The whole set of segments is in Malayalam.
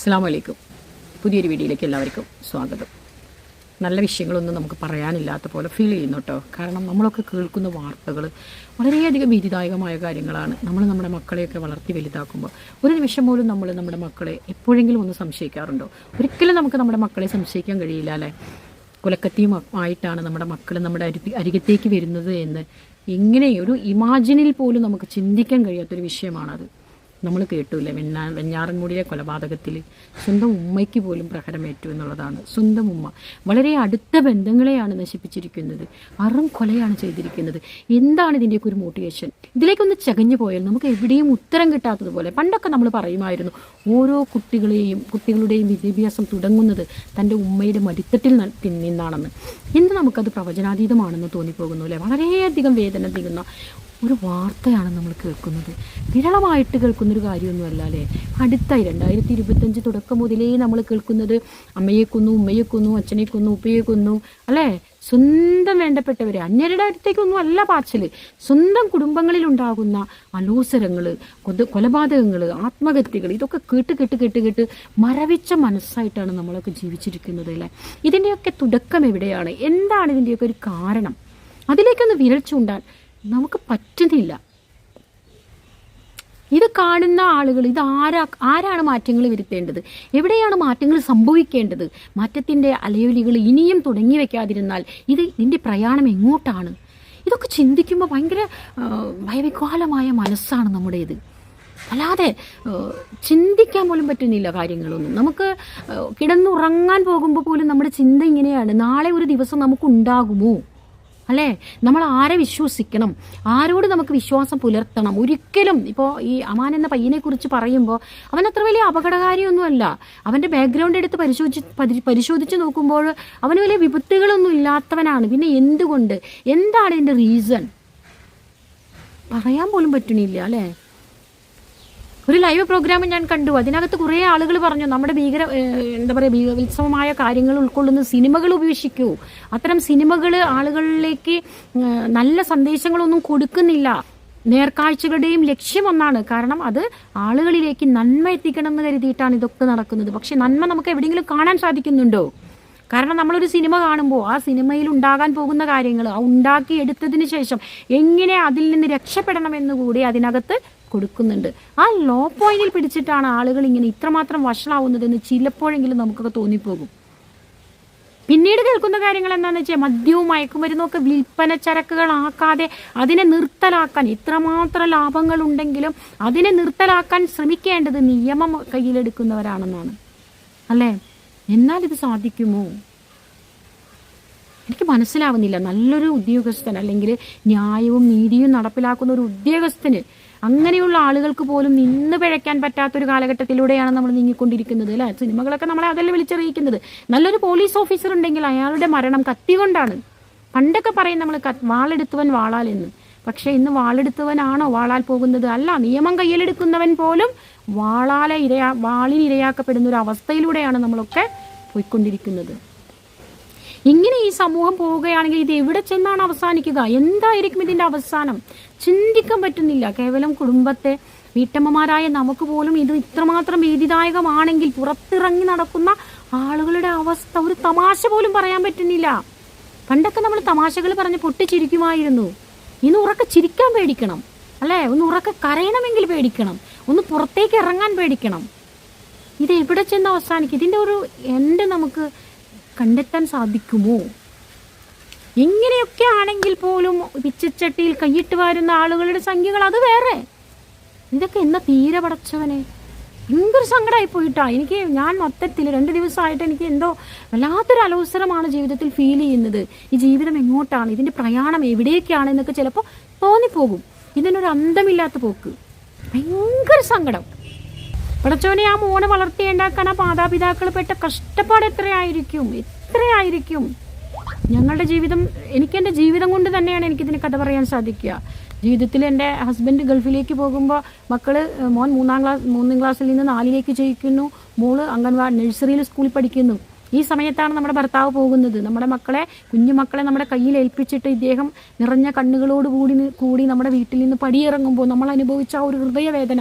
അസ്സാം വലൈക്കും പുതിയൊരു വീഡിയോയിലേക്ക് എല്ലാവർക്കും സ്വാഗതം. നല്ല വിഷയങ്ങളൊന്നും നമുക്ക് പറയാനില്ലാത്ത പോലെ ഫീൽ ചെയ്യുന്നു കേട്ടോ കാരണം നമ്മളൊക്കെ കേൾക്കുന്ന വാർത്തകൾ വളരെയധികം ഭീതിദായകമായ കാര്യങ്ങളാണ്. നമ്മൾ നമ്മുടെ മക്കളെയൊക്കെ വളർത്തി വലുതാക്കുമ്പോൾ ഒരു നിമിഷം പോലും നമ്മൾ നമ്മുടെ മക്കളെ എപ്പോഴെങ്കിലും ഒന്ന് സംശയിക്കാറുണ്ടോ? ഒരിക്കലും നമുക്ക് നമ്മുടെ മക്കളെ സംശയിക്കാൻ കഴിയില്ല അല്ലേ? കുലക്കത്തിയും ആയിട്ടാണ് നമ്മുടെ മക്കൾ നമ്മുടെ അരി അരികത്തേക്ക് വരുന്നത് എന്ന് ഇങ്ങനെ ഒരു ഇമാജിനിൽ പോലും നമുക്ക് ചിന്തിക്കാൻ കഴിയാത്തൊരു വിഷയമാണത്. നമ്മൾ കേട്ടില്ലേ? വെണ്ണാ വെഞ്ഞാറൻമുടിയിലെ കൊലപാതകത്തിൽ സ്വന്തം ഉമ്മയ്ക്ക് പോലും പ്രഹരമേറ്റു എന്നുള്ളതാണ്. സ്വന്തം ഉമ്മ. വളരെ അടുത്ത ബന്ധങ്ങളെയാണ് നശിപ്പിച്ചിരിക്കുന്നത്. അറും കൊലയാണ് ചെയ്തിരിക്കുന്നത്. എന്താണ് ഇതിന്റെയൊക്കെ ഒരു മോട്ടിവേഷൻ ഇതിലേക്കൊന്ന് ചകഞ്ഞു പോയാൽ നമുക്ക് എവിടെയും ഉത്തരം കിട്ടാത്തതുപോലെ പണ്ടൊക്കെ നമ്മൾ പറയുമായിരുന്നു ഓരോ കുട്ടികളെയും കുട്ടികളുടെയും വിദ്യാഭ്യാസം തുടങ്ങുന്നത് തന്റെ ഉമ്മയുടെ മടിത്തട്ടിൽ നിന്നാണെന്ന്. ഇന്ന് നമുക്കത് പ്രവചനാതീതമാണെന്ന് തോന്നിപ്പോകുന്നു അല്ലേ? വളരെയധികം വേദന തീരുന്ന ഒരു വാർത്തയാണ് നമ്മൾ കേൾക്കുന്നത്. വിരളമായിട്ട് കേൾക്കുന്നൊരു കാര്യമൊന്നുമല്ല അല്ലേ അടുത്തായി രണ്ടായിരത്തി ഇരുപത്തഞ്ച് തുടക്കം മുതലേ നമ്മൾ കേൾക്കുന്നത് അമ്മയെ കൊന്നു ഉമ്മയെ കൊന്നു അച്ഛനെ കൊന്നു ഉപ്പയെ കൊന്നു അല്ലേ? സ്വന്തം വേണ്ടപ്പെട്ടവരെ. അന്യരുടെ അടുത്തേക്കൊന്നും അല്ല പാച്ചൽ സ്വന്തം കുടുംബങ്ങളിൽ ഉണ്ടാകുന്ന അലോസരങ്ങൾ കൊലപാതകങ്ങൾ ആത്മഹത്യകൾ ഇതൊക്കെ കേട്ട് കേട്ട് കേട്ട് കേട്ട് മരവിച്ച മനസ്സായിട്ടാണ് നമ്മളൊക്കെ ജീവിച്ചിരിക്കുന്നത് അല്ലേ? ഇതിന്റെയൊക്കെ തുടക്കം എവിടെയാണ്? എന്താണ് ഇതിന്റെയൊക്കെ ഒരു കാരണം? അതിലേക്കൊന്ന് വിരൽ ചൂണ്ടാൻ നമുക്ക് പറ്റുന്നില്ല. ഇത് കാണുന്ന ആളുകൾ ഇത് ആരാ ആരാണ് മാറ്റങ്ങൾ വരുത്തേണ്ടത്? എവിടെയാണ് മാറ്റങ്ങൾ സംഭവിക്കേണ്ടത്? മാറ്റത്തിന്റെ അലയൊലികൾ ഇനിയും തുടങ്ങി വയ്ക്കാതിരുന്നാൽ ഇത് ഇതിന്റെ പ്രയാണം എങ്ങോട്ടാണ്? ഇതൊക്കെ ചിന്തിക്കുമ്പോൾ ഭയങ്കര ഭയവികാലമായ മനസ്സാണ് നമ്മുടേത്. അല്ലാതെ ചിന്തിക്കാൻ പോലും പറ്റുന്നില്ല കാര്യങ്ങളൊന്നും. നമുക്ക് കിടന്നുറങ്ങാൻ പോകുമ്പോൾ പോലും നമ്മുടെ ചിന്ത ഇങ്ങനെയാണ്. നാളെ ഒരു ദിവസം നമുക്കുണ്ടാകുമോ? അല്ലേ? നമ്മൾ ആരെ വിശ്വസിക്കണം? ആരോട് നമുക്ക് വിശ്വാസം പുലർത്തണം? ഒരിക്കലും ഇപ്പോൾ ഈ അമാൻ എന്ന പയ്യനെ കുറിച്ച് പറയുമ്പോൾ അവൻ അത്ര വലിയ അപകടകാരിയൊന്നുമല്ല. അവന്റെ ബാക്ക്ഗ്രൗണ്ട് എടുത്ത് പരിശോധിച്ച് പരിശോധിച്ച് നോക്കുമ്പോൾ അവന് വലിയ വിപത്തുകളൊന്നും ഇല്ലാത്തവനാണ്. പിന്നെ എന്തുകൊണ്ട്? എന്താണ് എന്റെ റീസൺ പറയാൻ പോലും പറ്റണില്ല അല്ലേ? ഒരു ലൈവ് പ്രോഗ്രാം ഞാൻ കണ്ടു. അതിനകത്ത് കുറേ ആളുകൾ പറഞ്ഞു നമ്മുടെ ഭീകര എന്താ പറയുക ഭീകരോത്സവമായ കാര്യങ്ങൾ ഉൾക്കൊള്ളുന്ന സിനിമകൾ ഉപേക്ഷിക്കൂ. അത്തരം സിനിമകൾ ആളുകളിലേക്ക് നല്ല സന്ദേശങ്ങളൊന്നും കൊടുക്കുന്നില്ല. നേർക്കാഴ്ചകളുടെയും ലക്ഷ്യം ഒന്നാണ്. കാരണം അത് ആളുകളിലേക്ക് നന്മ എത്തിക്കണം എന്ന് കരുതിയിട്ടാണ് ഇതൊക്കെ നടക്കുന്നത്. പക്ഷെ നന്മ നമുക്ക് എവിടെയെങ്കിലും കാണാൻ സാധിക്കുന്നുണ്ടോ? കാരണം നമ്മളൊരു സിനിമ കാണുമ്പോൾ ആ സിനിമയിൽ ഉണ്ടാകാൻ പോകുന്ന കാര്യങ്ങൾ ആ ഉണ്ടാക്കിയെടുത്തതിന് ശേഷം എങ്ങനെ അതിൽ നിന്ന് രക്ഷപ്പെടണമെന്ന് കൂടി അതിനകത്ത് കൊടുക്കുന്നുണ്ട്. ആ ലോ പോയിന്റിൽ പിടിച്ചിട്ടാണ് ആളുകൾ ഇങ്ങനെ ഇത്രമാത്രം വഷളാവുന്നതെന്ന് ചിലപ്പോഴെങ്കിലും നമുക്കൊക്കെ തോന്നിപ്പോകും. പിന്നീട് കേൾക്കുന്ന കാര്യങ്ങൾ എന്താണെന്ന് വെച്ചാൽ മദ്യവും മയക്കുമരുന്നും ഒക്കെ വിൽപ്പന ചരക്കുകളാക്കാതെ അതിനെ നിർത്തലാക്കാൻ ഇത്രമാത്രം ലാഭങ്ങൾ ഉണ്ടെങ്കിലും അതിനെ നിർത്തലാക്കാൻ ശ്രമിക്കേണ്ടത് നിയമം കയ്യിലെടുക്കുന്നവരാണെന്നാണ്. അല്ലേ? എന്നാൽ ഇത് സാധിക്കുമോ? എനിക്ക് മനസ്സിലാവുന്നില്ല. നല്ലൊരു ഉദ്യോഗസ്ഥൻ അല്ലെങ്കിൽ ന്യായവും നീതിയും നടപ്പിലാക്കുന്ന ഒരു ഉദ്യോഗസ്ഥന് അങ്ങനെയുള്ള ആളുകൾക്ക് പോലും നിന്ന് പിഴയ്ക്കാൻ പറ്റാത്തൊരു കാലഘട്ടത്തിലൂടെയാണ് നമ്മൾ നീങ്ങിക്കൊണ്ടിരിക്കുന്നത് അല്ലേ? സിനിമകളൊക്കെ നമ്മളെ അതല്ലേ വിളിച്ചറിയിക്കുന്നത്. നല്ലൊരു പോലീസ് ഓഫീസർ ഉണ്ടെങ്കിൽ അയാളുടെ മരണം കത്തി കൊണ്ടാണ്. പണ്ടൊക്കെ പറയും നമ്മൾ വാളെടുത്തവൻ വാളാൽ എന്ന്. പക്ഷേ ഇന്ന് വാളെടുത്തവനാണോ വാളാൽ പോകുന്നത് അല്ല. നിയമം കയ്യിലെടുക്കുന്നവൻ പോലും വാളാലെ ഇരയാ വാളിന് ഇരയാക്കപ്പെടുന്ന ഒരു അവസ്ഥയിലൂടെയാണ് നമ്മളൊക്കെ പോയിക്കൊണ്ടിരിക്കുന്നത്. ഇങ്ങനെ ഈ സമൂഹം പോവുകയാണെങ്കിൽ ഇത് എവിടെ ചെന്നാണ് അവസാനിക്കുക? എന്തായിരിക്കും ഇതിന്റെ അവസാനം? ചിന്തിക്കാൻ പറ്റുന്നില്ല. കേവലം കുടുംബത്തെ വീട്ടമ്മമാരായ നമുക്ക് പോലും ഇത് ഇത്രമാത്രം ഭീതിദായകമാണെങ്കിൽ പുറത്തിറങ്ങി നടക്കുന്ന ആളുകളുടെ അവസ്ഥ ഒരു തമാശ പോലും പറയാൻ പറ്റുന്നില്ല. പണ്ടൊക്കെ നമ്മൾ തമാശകൾ പറഞ്ഞ് പൊട്ടിച്ചിരിക്കുമായിരുന്നു. ഇന്ന് ഉറക്കെ ചിരിക്കാൻ പേടിക്കണം. അല്ലേ? ഒന്ന് ഉറക്കെ കരയണമെങ്കിൽ പേടിക്കണം. ഒന്ന് പുറത്തേക്ക് ഇറങ്ങാൻ പേടിക്കണം. ഇത് എവിടെ ചെന്ന് അവസാനിക്കും? ഇതിന്റെ ഒരു എൻഡ് നമുക്ക് കണ്ടെത്താൻ സാധിക്കുമോ? ഇങ്ങനെയൊക്കെ ആണെങ്കിൽ പോലും പിച്ചച്ചട്ടിയിൽ കൈയിട്ട് വാരുന്ന ആളുകളുടെ സംഖ്യകൾ അത് വേറെ. ഇതൊക്കെ എന്ന തീരെ പടച്ചവനെ? ഭയങ്കര സങ്കടമായി പോയിട്ടാ. എനിക്ക് ഞാൻ മൊത്തത്തിൽ രണ്ട് ദിവസമായിട്ട് എനിക്ക് എന്തോ വല്ലാത്തൊരു അലോസരമാണ് ജീവിതത്തിൽ ഫീൽ ചെയ്യുന്നത്. ഈ ജീവിതം എങ്ങോട്ടാണ്? ഇതിന്റെ പ്രയാണം എവിടേക്കാണ് എന്നൊക്കെ ചിലപ്പോൾ തോന്നിപ്പോകും. ഇതിനൊരു അന്തമില്ലാത്ത പോക്ക്. ഭയങ്കര സങ്കടം. പടച്ചവനെ ആ മോനെ വളർത്തിയുണ്ടാക്കാൻ ആ മാതാപിതാക്കൾ പെട്ട കഷ്ടപ്പാട് എത്രയായിരിക്കും? എത്രയായിരിക്കും? ഞങ്ങളുടെ ജീവിതം എനിക്ക് ജീവിതം കൊണ്ട് തന്നെയാണ് എനിക്കിതിന് കഥ പറയാൻ സാധിക്കുക. ജീവിതത്തിൽ എന്റെ ഹസ്ബൻഡ് ഗൾഫിലേക്ക് പോകുമ്പോൾ മക്കൾ മോൻ മൂന്നാം ക്ലാസ് മൂന്നാം ക്ലാസ്സിൽ നിന്ന് നാലിലേക്ക് ജയിക്കുന്നു മോൾ അംഗൻവാടി നഴ്സറിയിൽ സ്കൂളിൽ പഠിക്കുന്നു. ഈ സമയത്താണ് നമ്മുടെ ഭർത്താവ് പോകുന്നത്. നമ്മുടെ മക്കളെ കുഞ്ഞു മക്കളെ നമ്മുടെ കയ്യിൽ ഏൽപ്പിച്ചിട്ട് ഇദ്ദേഹം നിറഞ്ഞ കണ്ണുകളോട് കൂടി കൂടി നമ്മുടെ വീട്ടിൽ നിന്ന് പടിയിറങ്ങുമ്പോൾ നമ്മൾ അനുഭവിച്ച ആ ഒരു ഹൃദയവേദന.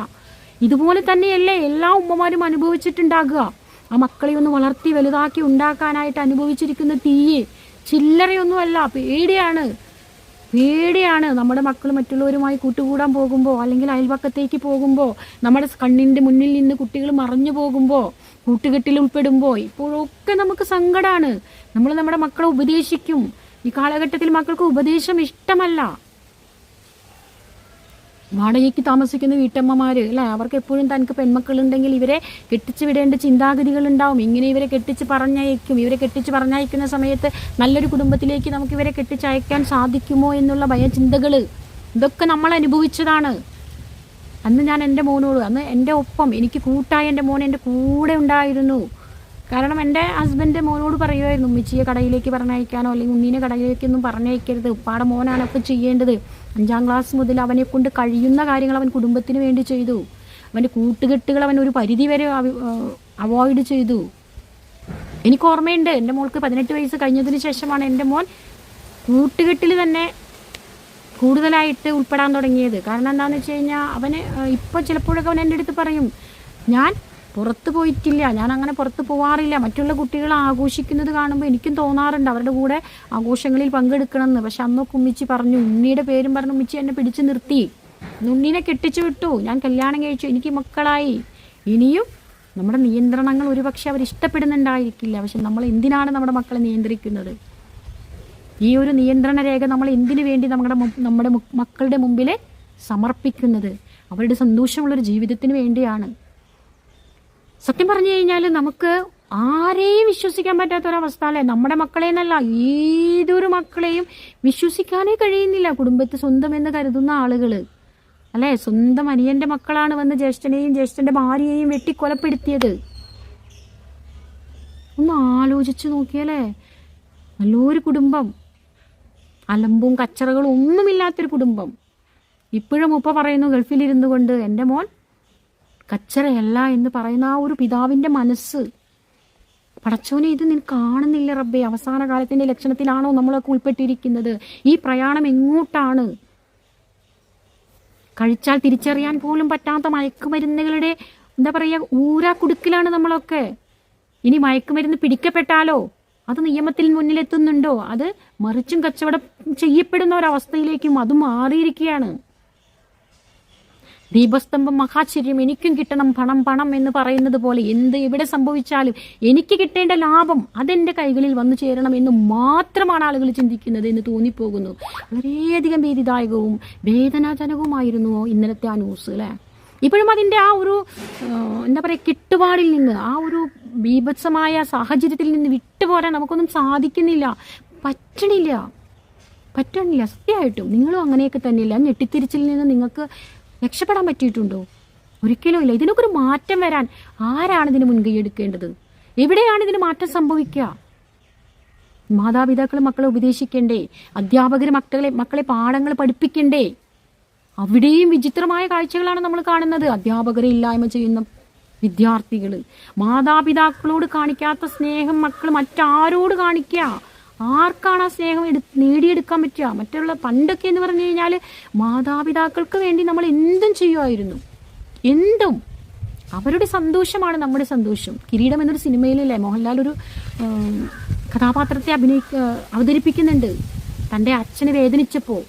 ഇതുപോലെ തന്നെയല്ലേ എല്ലാ ഉമ്മമാരും അനുഭവിച്ചിട്ടുണ്ടാകുക. ആ മക്കളെ ഒന്ന് വളർത്തി വലുതാക്കി ഉണ്ടാക്കാനായിട്ട് അനുഭവിച്ചിരിക്കുന്ന തീയെ ചില്ലറയൊന്നുമല്ല പേടിയാണ്. പേടിയാണ് നമ്മുടെ മക്കൾ മറ്റുള്ളവരുമായി കൂട്ടുകൂടാൻ പോകുമ്പോൾ അല്ലെങ്കിൽ അയൽപക്കത്തേക്ക് പോകുമ്പോൾ നമ്മുടെ കണ്ണിന്റെ മുന്നിൽ നിന്ന് കുട്ടികൾ മറഞ്ഞു പോകുമ്പോൾ കൂട്ടുകെട്ടിൽ ഉൾപ്പെടുമ്പോൾ ഇപ്പോഴൊക്കെ നമുക്ക് സങ്കടമാണ് നമ്മൾ നമ്മുടെ മക്കളെ ഉപദേശിക്കും. ഈ കാലഘട്ടത്തിൽ മക്കൾക്ക് ഉപദേശം ഇഷ്ടമല്ല. വാടകയ്ക്ക് താമസിക്കുന്ന വീട്ടമ്മമാര് അല്ലെ? അവർക്ക് എപ്പോഴും തനിക്ക് പെൺമക്കളുണ്ടെങ്കിൽ ഇവരെ കെട്ടിച്ചു വിടേണ്ട ചിന്താഗതികൾ ഉണ്ടാവും ഇങ്ങനെ ഇവരെ കെട്ടിച്ച് പറഞ്ഞയക്കും. ഇവരെ കെട്ടിച്ച് പറഞ്ഞയക്കുന്ന സമയത്ത് നല്ലൊരു കുടുംബത്തിലേക്ക് നമുക്ക് ഇവരെ കെട്ടിച്ചയക്കാൻ സാധിക്കുമോ എന്നുള്ള ഭയചിന്തകൾ ഇതൊക്കെ നമ്മൾ അനുഭവിച്ചതാണ്. അന്ന് ഞാൻ എന്റെ മോനോട് അന്ന് എന്റെ ഒപ്പം എനിക്ക് കൂട്ടായി എന്റെ മോൻ എന്റെ കൂടെ ഉണ്ടായിരുന്നു. കാരണം എന്റെ ഹസ്ബൻഡ് മോനോട് പറയുമായിരുന്നു ഉമ്മിച്ചിയെ കടയിലേക്ക് പറഞ്ഞയക്കാനോ അല്ലെങ്കിൽ ഉണ്ണീനെ കടയിലേക്കൊന്നും പറഞ്ഞയക്കരുത്. ഉപ്പാടെ മോനാണ് ഒക്കെ ചെയ്യേണ്ടത്. അഞ്ചാം ക്ലാസ് മുതൽ അവനെ കൊണ്ട് കഴിയുന്ന കാര്യങ്ങൾ അവൻ കുടുംബത്തിന് വേണ്ടി ചെയ്തു. അവന്റെ കൂട്ടുകെട്ടുകൾ അവൻ ഒരു പരിധി വരെ അവോയ്ഡ് ചെയ്തു. എനിക്ക് ഓർമ്മയുണ്ട് എന്റെ മോൾക്ക് പതിനെട്ട് വയസ്സ് കഴിഞ്ഞതിന് ശേഷമാണ് എന്റെ മോൻ കൂട്ടുകെട്ടിൽ തന്നെ കൂടുതലായിട്ട് ഉൾപ്പെടാൻ തുടങ്ങിയത്. കാരണം എന്താണെന്ന് വെച്ച് കഴിഞ്ഞാൽ അവന് ഇപ്പോൾ ചിലപ്പോഴൊക്കെ അവൻ എന്റെ അടുത്ത് പറയും ഞാൻ പുറത്ത് പോയിട്ടില്ല. ഞാൻ അങ്ങനെ പുറത്ത് പോവാറില്ല. മറ്റുള്ള കുട്ടികൾ ആഘോഷിക്കുന്നത് കാണുമ്പോൾ എനിക്കും തോന്നാറുണ്ട് അവരുടെ കൂടെ ആഘോഷങ്ങളിൽ പങ്കെടുക്കണമെന്ന്. പക്ഷെ അന്നൊക്കെ ഉമ്മിച്ചി പറഞ്ഞു ഉണ്ണിയുടെ പേരും പറഞ്ഞു ഉമ്മിച്ചി എന്നെ പിടിച്ചു നിർത്തി. ഉണ്ണീനെ കെട്ടിച്ചു വിട്ടു. ഞാൻ കല്യാണം കഴിച്ചു. എനിക്ക് മക്കളായി. ഇനിയും നമ്മുടെ നിയന്ത്രണങ്ങൾ ഒരുപക്ഷെ അവർ ഇഷ്ടപ്പെടുന്നുണ്ടായിരിക്കില്ല. പക്ഷെ നമ്മൾ എന്തിനാണ് നമ്മുടെ മക്കളെ നിയന്ത്രിക്കുന്നത്? ഈ ഒരു നിയന്ത്രണ രേഖ നമ്മൾ എന്തിനു വേണ്ടി നമ്മുടെ നമ്മുടെ മക്കളുടെ മുമ്പിൽ സമർപ്പിക്കുന്നത്? അവരുടെ സന്തോഷമുള്ളൊരു ജീവിതത്തിന് വേണ്ടിയാണ്. സത്യം പറഞ്ഞു കഴിഞ്ഞാൽ നമുക്ക് ആരെയും വിശ്വസിക്കാൻ പറ്റാത്തൊരവസ്ഥ അല്ലേ നമ്മുടെ മക്കളെ എന്നല്ല ഏതൊരു മക്കളെയും വിശ്വസിക്കാനേ കഴിയുന്നില്ല കുടുംബത്തെ സ്വന്തം എന്ന് കരുതുന്ന ആളുകൾ അല്ലേ? സ്വന്തം അനിയന്റെ മക്കളാണ് വന്ന് ജ്യേഷ്ഠനെയും ജ്യേഷ്ഠന്റെ ഭാര്യയെയും വെട്ടിക്കൊലപ്പെടുത്തിയത്. ഒന്ന് ആലോചിച്ചു നോക്കിയാലേ നല്ലൊരു കുടുംബം. അലമ്പും കച്ചറകളും ഒന്നുമില്ലാത്തൊരു കുടുംബം. ഇപ്പോഴും ഉപ്പ പറയുന്നു ഗൾഫിലിരുന്നു കൊണ്ട് എന്റെ മോൻ കച്ചറയല്ല എന്ന് പറയുന്ന ആ ഒരു പിതാവിന്റെ മനസ്സ്. പടച്ചോനെ ഇത് നിനക്ക് കാണുന്നില്ല റബ്ബേ. അവസാന കാലത്തിന്റെ ലക്ഷണത്തിലാണോ നമ്മളൊക്കെ ഉൾപ്പെട്ടിരിക്കുന്നത്? ഈ പ്രയാണം എങ്ങോട്ടാണ്? കഴിച്ചാൽ തിരിച്ചറിയാൻ പോലും പറ്റാത്ത മയക്കുമരുന്നുകളുടെ എന്താ പറയുക ഊരാക്കുടുക്കിലാണ് നമ്മളൊക്കെ. ഇനി മയക്കുമരുന്ന് പിടിക്കപ്പെട്ടാലോ? അത് നിയമത്തിൽ മുന്നിലെത്തുന്നുണ്ടോ? അത് മറിച്ചും കച്ചവടം ചെയ്യപ്പെടുന്ന ഒരവസ്ഥയിലേക്കും അത് മാറിയിരിക്കുകയാണ്. ദീപസ്തംഭം മഹാശ്ചര്യം എനിക്കും കിട്ടണം പണം പണം എന്ന് പറയുന്നത് പോലെ എന്ത് എവിടെ സംഭവിച്ചാലും എനിക്ക് കിട്ടേണ്ട ലാഭം അതെന്റെ കൈകളിൽ വന്നു ചേരണം എന്ന് മാത്രമാണ് ആളുകൾ ചിന്തിക്കുന്നത് എന്ന് തോന്നിപ്പോകുന്നു. വളരെയധികം ഭീതിദായകവും വേദനാജനകവുമായിരുന്നു ഇന്നലത്തെ ആ ന്യൂസ് അല്ലേ? ഇപ്പോഴും അതിന്റെ ആ ഒരു എന്താ പറയുക കിട്ടുപാടിൽ നിന്ന് ആ ഒരു ബീഭത്സമായ സാഹചര്യത്തിൽ നിന്ന് വിട്ടുപോരാൻ നമുക്കൊന്നും സാധിക്കുന്നില്ല. പറ്റണില്ല. പറ്റണില്ല. സത്യമായിട്ടും നിങ്ങളും അങ്ങനെയൊക്കെ തന്നെയില്ല? ഞെട്ടിത്തിരിച്ചിൽ നിന്ന് നിങ്ങൾക്ക് രക്ഷപ്പെടാൻ പറ്റിയിട്ടുണ്ടോ? ഒരിക്കലും ഇല്ല. ഇതിനൊക്കെ ഒരു മാറ്റം വരാൻ ആരാണ് ഇതിന് മുൻകൈ എടുക്കേണ്ടത്? എവിടെയാണ് ഇതിന് മാറ്റം സംഭവിക്കുക? മാതാപിതാക്കൾ മക്കളെ ഉപദേശിക്കണ്ടേ? അധ്യാപകർ മക്കളെ മക്കളെ പാഠങ്ങൾ പഠിപ്പിക്കണ്ടേ? അവിടെയും വിചിത്രമായ കാഴ്ചകളാണ് നമ്മൾ കാണുന്നത്. അധ്യാപകരെ ഇല്ലായ്മ ചെയ്യുന്ന വിദ്യാർത്ഥികൾ മാതാപിതാക്കളോട് കാണിക്കാത്ത സ്നേഹം മക്കൾ മറ്റാരോട് കാണിക്കുക? ആർക്കാണ് ആ സ്നേഹം എടു നേടിയെടുക്കാൻ പറ്റുക? മറ്റുള്ള പണ്ടൊക്കെ എന്ന് പറഞ്ഞു കഴിഞ്ഞാൽ മാതാപിതാക്കൾക്ക് വേണ്ടി നമ്മൾ എന്തും ചെയ്യുമായിരുന്നു. എന്തും. അവരുടെ സന്തോഷമാണ് നമ്മുടെ സന്തോഷം. കിരീടം എന്നൊരു സിനിമയിലല്ലേ മോഹൻലാൽ ഒരു കഥാപാത്രത്തെ അഭിനയിക്ക അവതരിപ്പിക്കുന്നുണ്ട്. തന്റെ അച്ഛനെ വേദനിച്ചപ്പോൾ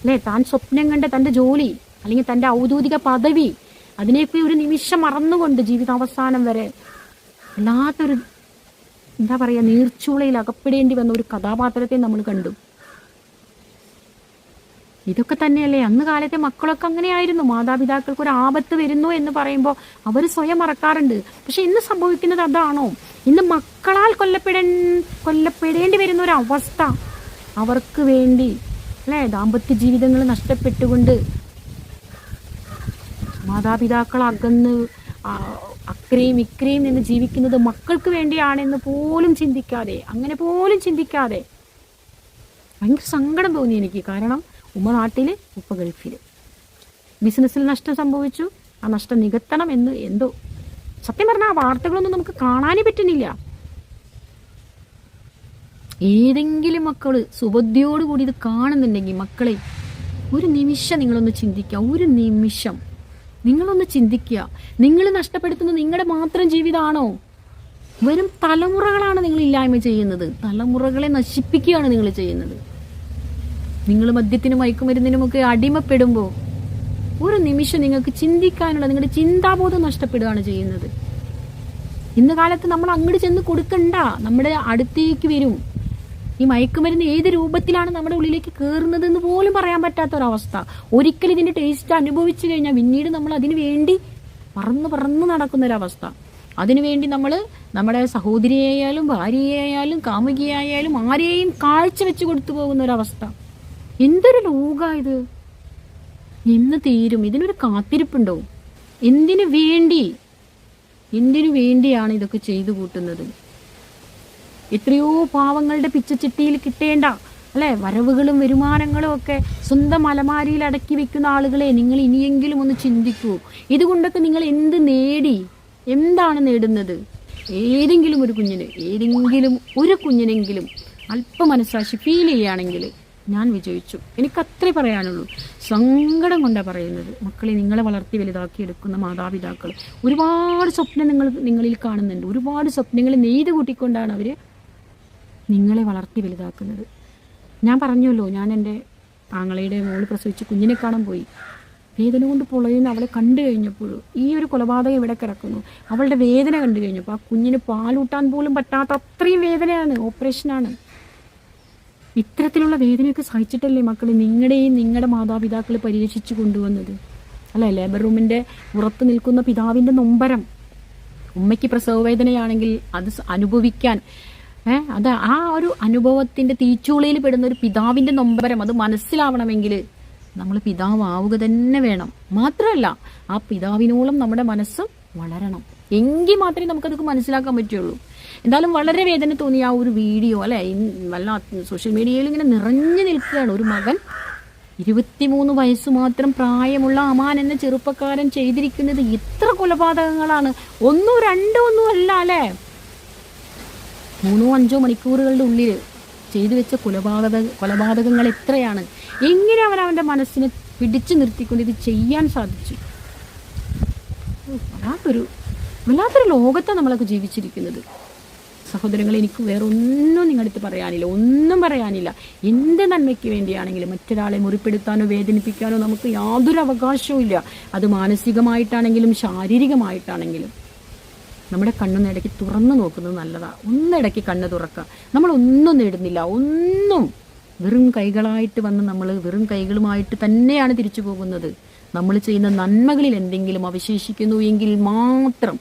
അല്ലേ? താൻ സ്വപ്നം കണ്ട തന്റെ ജോലി അല്ലെങ്കിൽ തന്റെ ഔദ്യോഗിക പദവി അതിനെയൊക്കെ ഒരു നിമിഷം മറന്നുകൊണ്ട് ജീവിതാവസാനം വരെ. വല്ലാത്തൊരു എന്താ പറയുക നീർച്ചൂളയിൽ അകപ്പെടേണ്ടി വന്ന ഒരു കഥാപാത്രത്തെ നമ്മൾ കണ്ടു. ഇതൊക്കെ തന്നെയല്ലേ അന്ന് കാലത്തെ മക്കളൊക്കെ അങ്ങനെയായിരുന്നു. മാതാപിതാക്കൾക്ക് ഒരു ആപത്ത് വരുന്നു എന്ന് പറയുമ്പോൾ അവർ സ്വയം മറക്കാറുണ്ട്. പക്ഷെ ഇന്ന് സംഭവിക്കുന്നത് അതാണോ? ഇന്ന് മക്കളാൽ കൊല്ലപ്പെട കൊല്ലപ്പെടേണ്ടി വരുന്ന ഒരു അവസ്ഥ അവർക്ക് വേണ്ടി അല്ലേ? ദാമ്പത്യ ജീവിതങ്ങൾ നഷ്ടപ്പെട്ടുകൊണ്ട് മാതാപിതാക്കൾ അകന്ന് അക്രയും ഇക്രയും നിന്ന് ജീവിക്കുന്നത് മക്കൾക്ക് വേണ്ടിയാണെന്ന് പോലും ചിന്തിക്കാതെ അങ്ങനെ പോലും ചിന്തിക്കാതെ ഭയങ്കര സങ്കടം തോന്നി എനിക്ക്. കാരണം ഉമ്മ നാട്ടിൽ ഉപ്പ ഗൾഫിൽ ബിസിനസ്സിൽ നഷ്ടം സംഭവിച്ചു. ആ നഷ്ടം നികത്തണം എന്ന് എന്തോ. സത്യം പറഞ്ഞാൽ ആ വാർത്തകളൊന്നും നമുക്ക് കാണാനേ പറ്റുന്നില്ല. ഏതെങ്കിലും മക്കൾ സുബുദ്ധിയോടുകൂടി ഇത് കാണുന്നുണ്ടെങ്കിൽ മക്കളെ ഒരു നിമിഷം നിങ്ങളൊന്ന് ചിന്തിക്കുക. ഒരു നിമിഷം. നിങ്ങളൊന്ന് ചിന്തിക്കുക. നിങ്ങൾ നഷ്ടപ്പെടുത്തുന്നത് നിങ്ങളുടെ മാത്രം ജീവിതമാണോ വരും തലമുറകളാണ് നിങ്ങൾ ഇല്ലായ്മ ചെയ്യുന്നത്. തലമുറകളെ നശിപ്പിക്കുകയാണ് നിങ്ങൾ ചെയ്യുന്നത്. നിങ്ങൾ മദ്യത്തിനും മയക്കുമരുന്നിനുമൊക്കെ അടിമപ്പെടുമ്പോൾ ഒരു നിമിഷം നിങ്ങൾക്ക് ചിന്തിക്കാനുള്ള നിങ്ങളുടെ ചിന്താബോധം നഷ്ടപ്പെടുകയാണ് ചെയ്യുന്നത്. ഇന്ന് കാലത്ത് നമ്മൾ അങ്ങോട്ട് ചെന്ന് കൊടുക്കണ്ട. നമ്മുടെ അടുത്തേക്ക് വരും. ഈ മയക്കുമരുന്ന് ഏത് രൂപത്തിലാണ് നമ്മുടെ ഉള്ളിലേക്ക് കയറുന്നതെന്ന് പോലും പറയാൻ പറ്റാത്ത ഒരവസ്ഥ ഒരിക്കൽ ഇതിന്റെ ടേസ്റ്റ് അനുഭവിച്ചു കഴിഞ്ഞാൽ പിന്നീട് നമ്മൾ അതിനു വേണ്ടി പറന്ന് പറന്ന് നടക്കുന്ന ഒരവസ്ഥ അതിനുവേണ്ടി നമ്മൾ നമ്മുടെ സഹോദരിയായാലും ഭാര്യയായാലും കാമുകിയായാലും ആരെയും കാഴ്ച വെച്ച് കൊടുത്തു പോകുന്ന ഒരവസ്ഥ എന്തൊരു ലോക ഇത്? എന്ന് തീരും. ഇതിനൊരു കാത്തിരിപ്പുണ്ടോ? എന്തിനു വേണ്ടി? എന്തിനു വേണ്ടിയാണ് ഇതൊക്കെ ചെയ്തു കൂട്ടുന്നത്? എത്രയോ പാവങ്ങളുടെ പിച്ചച്ചിട്ടിയിൽ കിട്ടേണ്ട അല്ലേ? വരവുകളും വരുമാനങ്ങളും ഒക്കെ സ്വന്തം അലമാരിയിൽ അടക്കി വെക്കുന്ന ആളുകളെ നിങ്ങൾ ഇനിയെങ്കിലും ഒന്ന് ചിന്തിക്കൂ. ഇതുകൊണ്ടൊക്കെ നിങ്ങൾ എന്ത് നേടി? എന്താണ് നേടുന്നത്? ഏതെങ്കിലും ഒരു കുഞ്ഞിന് ഏതെങ്കിലും ഒരു കുഞ്ഞിനെങ്കിലും അല്പം മനസ്സാക്ഷി ഫീൽ ചെയ്യുകയാണെങ്കിൽ ഞാൻ വിജയിച്ചു. എനിക്ക് അത്രേ പറയാനുള്ളൂ. സങ്കടം കൊണ്ടാണ് പറയുന്നത്. മക്കളെ നിങ്ങളെ വളർത്തി വലുതാക്കി എടുക്കുന്ന മാതാപിതാക്കൾ. ഒരുപാട് സ്വപ്നം നിങ്ങൾ നിങ്ങളിൽ കാണുന്നുണ്ട്. ഒരുപാട് സ്വപ്നങ്ങൾ നെയ്ത് കൂട്ടിക്കൊണ്ടാണ് അവർ നിങ്ങളെ വളർത്തി വലുതാക്കുന്നത്. ഞാൻ പറഞ്ഞല്ലോ ഞാൻ എന്റെ ആങ്ങളയുടെ മോൾ പ്രസവിച്ച് കുഞ്ഞിനെ കാണാൻ പോയി. വേദന കൊണ്ട് പൊളയുന്ന അവളെ കണ്ടു കഴിഞ്ഞപ്പോൾ ഈ ഒരു കൊലപാതകം ഇവിടെ കിടക്കുന്നു. അവളുടെ വേദന കണ്ടു കഴിഞ്ഞപ്പോൾ ആ കുഞ്ഞിന് പാലൂട്ടാൻ പോലും പറ്റാത്ത അത്രയും വേദനയാണ് ഓപ്പറേഷനാണ്. ഇത്തരത്തിലുള്ള വേദനയൊക്കെ സഹിച്ചിട്ടല്ലേ മക്കൾ നിങ്ങളുടെയും നിങ്ങളുടെ മാതാപിതാക്കൾ പരിരക്ഷിച്ചു കൊണ്ടുവന്നത്? അല്ലേ? ലേബർ റൂമിന്റെ പുറത്ത് നിൽക്കുന്ന പിതാവിന്റെ നൊമ്പരം. ഉമ്മയ്ക്ക് പ്രസവ വേദനയാണെങ്കിൽ അത് അനുഭവിക്കാൻ ഏ അത് ആ ഒരു അനുഭവത്തിന്റെ തീച്ചുളിയിൽ പെടുന്ന ഒരു പിതാവിന്റെ നൊമ്പരം അത് മനസ്സിലാവണമെങ്കിൽ നമ്മൾ പിതാവാവുക തന്നെ വേണം. മാത്രമല്ല ആ പിതാവിനോളം നമ്മുടെ മനസ്സും വളരണം. എങ്കിൽ മാത്രമേ നമുക്കതൊക്കെ മനസ്സിലാക്കാൻ പറ്റുള്ളൂ. എന്തായാലും വളരെ വേദന തോന്നിയ ആ ഒരു വീഡിയോ അല്ലെ? വല്ല സോഷ്യൽ മീഡിയയിൽ ഇങ്ങനെ നിറഞ്ഞു നിൽക്കുകയാണ്. ഒരു മകൻ ഇരുപത്തിമൂന്ന് വയസ്സ് മാത്രം പ്രായമുള്ള അമാൻ എന്ന ചെറുപ്പക്കാരൻ ചെയ്തിരിക്കുന്നത് ഇത്ര കൊലപാതകങ്ങളാണ്. ഒന്നോ രണ്ടോ ഒന്നും അല്ല അല്ലേ? മൂന്നോ അഞ്ചോ മണിക്കൂറുകളുടെ ഉള്ളിൽ ചെയ്തു വെച്ച കൊലപാതക കൊലപാതകങ്ങൾ എത്രയാണ്? എങ്ങനെ അവൻ അവന്റെ മനസ്സിനെ പിടിച്ചു നിർത്തിക്കൊണ്ട് ഇത് ചെയ്യാൻ സാധിച്ചു? വല്ലാത്തൊരു വല്ലാത്തൊരു ലോകത്താണ് നമ്മളൊക്കെ ജീവിച്ചിരിക്കുന്നത്. സഹോദരങ്ങൾ എനിക്ക് വേറെ ഒന്നും നിങ്ങളടുത്ത് പറയാനില്ല. ഒന്നും പറയാനില്ല. എന്ത് നന്മയ്ക്ക് വേണ്ടിയാണെങ്കിലും മറ്റൊരാളെ മുറിപ്പെടുത്താനോ വേദനിപ്പിക്കാനോ നമുക്ക് യാതൊരു അവകാശവും ഇല്ല. അത് മാനസികമായിട്ടാണെങ്കിലും ശാരീരികമായിട്ടാണെങ്കിലും. നമ്മുടെ കണ്ണൊന്ന് ഇടയ്ക്ക് തുറന്നു നോക്കുന്നത് നല്ലതാണ് ഒന്നിടയ്ക്ക് കണ്ണ് തുറക്കുക. നമ്മൾ ഒന്നും നേടുന്നില്ല. ഒന്നും വെറും കൈകളായിട്ട് വന്ന് നമ്മൾ വെറും കൈകളുമായിട്ട് തന്നെയാണ് തിരിച്ചു പോകുന്നത്. നമ്മൾ ചെയ്യുന്ന നന്മകളിൽ എന്തെങ്കിലും അവശേഷിക്കുന്നു എങ്കിൽ മാത്രം.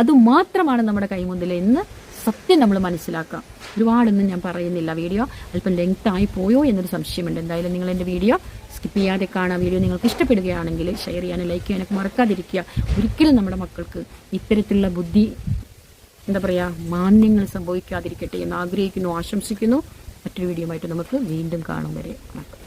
അത് മാത്രമാണ് നമ്മുടെ കൈമുന്നിൽ എന്ന് സത്യം നമ്മൾ മനസ്സിലാക്കാം. ഒരുപാടൊന്നും ഞാൻ പറയുന്നില്ല. വീഡിയോ അല്പം ലെങ്ത് ആയി പോയോ എന്നൊരു സംശയമുണ്ട്. എന്തായാലും നിങ്ങൾ എന്റെ വീഡിയോ സ്കിപ്പ് ചെയ്യാതെ കാണാം വീഡിയോ നിങ്ങൾക്ക് ഇഷ്ടപ്പെടുകയാണെങ്കിൽ ഷെയർ ചെയ്യാനും ലൈക്ക് ചെയ്യാനൊക്കെ മറക്കാതിരിക്കുക. ഒരിക്കലും നമ്മുടെ മക്കൾക്ക് ഇത്തരത്തിലുള്ള ബുദ്ധി എന്താ പറയുക മാന്യങ്ങൾ സംഭവിക്കാതിരിക്കട്ടെ എന്ന് ആഗ്രഹിക്കുന്നു ആശംസിക്കുന്നു. മറ്റൊരു വീഡിയോ ആയിട്ട് നമുക്ക് വീണ്ടും കാണും വരെ. വണക്കം